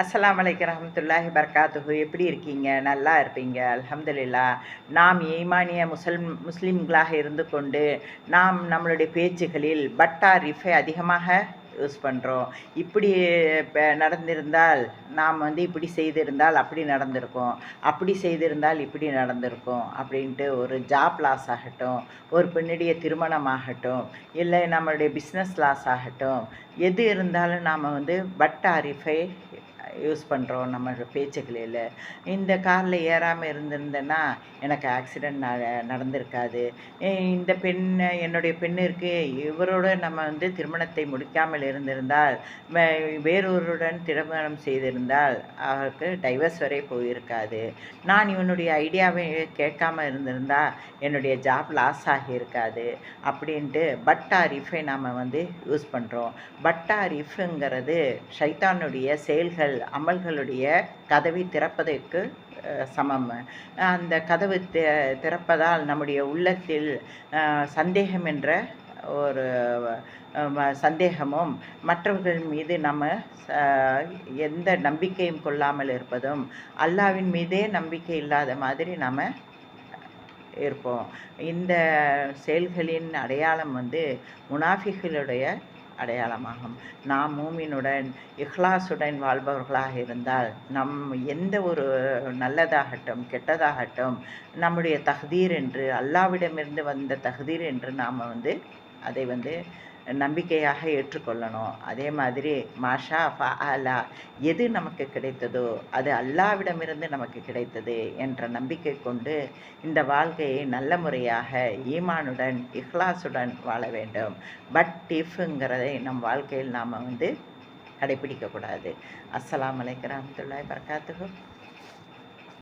அஸ்லாம் வலைக்கம் ரஹமத்துல்லாஹி பர்காத்துஹு எப்படி இருக்கீங்க? நல்லா இருப்பீங்க? அலமதுல்லா நாம் ஈமானிய முசல் முஸ்லீம்களாக இருந்து கொண்டு நாம் நம்மளுடைய பேச்சுகளில் பட்டா ரிஃபை அதிகமாக யூஸ் பண்ணுறோம் இப்படி நடந்திருந்தால் நாம் வந்து இப்படி செய்திருந்தால் அப்படி நடந்திருக்கும். அப்படி செய்திருந்தால் இப்படி நடந்திருக்கும் அப்படின்ட்டு ஒரு ஜாப் லாஸ் ஆகட்டும் ஒரு பெண்ணுடைய திருமணம் ஆகட்டும் இல்லை நம்மளுடைய பிஸ்னஸ் லாஸ் ஆகட்டும் எது இருந்தாலும் நாம் வந்து பட் ஆரிஃபை யூஸ் பண்ணுறோம் நம்ம பேச்சுக்களில் இந்த காரில் ஏறாமல் இருந்திருந்தேன்னா எனக்கு ஆக்சிடெண்ட் நடந்திருக்காது. இந்த பெண் என்னுடைய பெண்ணிற்கு இவரோட நம்ம வந்து திருமணத்தை முடிக்காமல் இருந்திருந்தால் வேறொருடன் திருமணம் செய்திருந்தால் அவருக்கு டைவர்ஸ் வரை போயிருக்காது. நான் இவனுடைய ஐடியாவை கேட்காம இருந்திருந்தால் என்னுடைய ஜாப் லாஸ் ஆகியிருக்காது அப்படின்ட்டு பட்டா ரிஃபை நாம் வந்து யூஸ் பண்ணுறோம் பட்டா ரிஃபுங்கிறது ஷைத்தானுடைய செயல்கள் அமல்களுடைய கதவை திறப்பதற்கு சமம். அந்த கதவு திறப்பதால் நம்முடைய உள்ளத்தில் சந்தேகம் என்ற ஒரு சந்தேகமும் மற்றவர்கள் மீது நம்ம எந்த நம்பிக்கையும் கொள்ளாமல் இருப்பதும் அல்லாவின் மீதே நம்பிக்கை இல்லாத மாதிரி நம்ம இருப்போம். இந்த செயல்களின் அடையாளம் வந்து முனாஃபிகளுடைய அடையாளமாகும். நாம் மூமினுடன் இஹ்லாசுடன் வாழ்பவர்களாக இருந்தால் நம் எந்த ஒரு நல்லதாகட்டும் கெட்டதாகட்டும் நம்முடைய தகுதீர் என்று அல்லாவிடமிருந்து வந்த தகுதீர் என்று நாம் வந்து அதை வந்து நம்பிக்கையாக ஏற்றுக்கொள்ளணும். அதே மாதிரி மாஷா ஃபஅலா எது நமக்கு கிடைத்ததோ அது அல்லாவிடமிருந்து நமக்கு கிடைத்தது என்ற நம்பிக்கை கொண்டு இந்த வாழ்க்கையை நல்ல முறையாக ஈமானுடன் இஹ்லாசுடன் வாழ வேண்டும். பட் இஃப்ங்கிறதை நம் வாழ்க்கையில் நாம் வந்து கடைபிடிக்கக்கூடாது அஸ்லாம் அலைக்கும் ரஹமத்துல்லாய் வபரகாத்துஹு.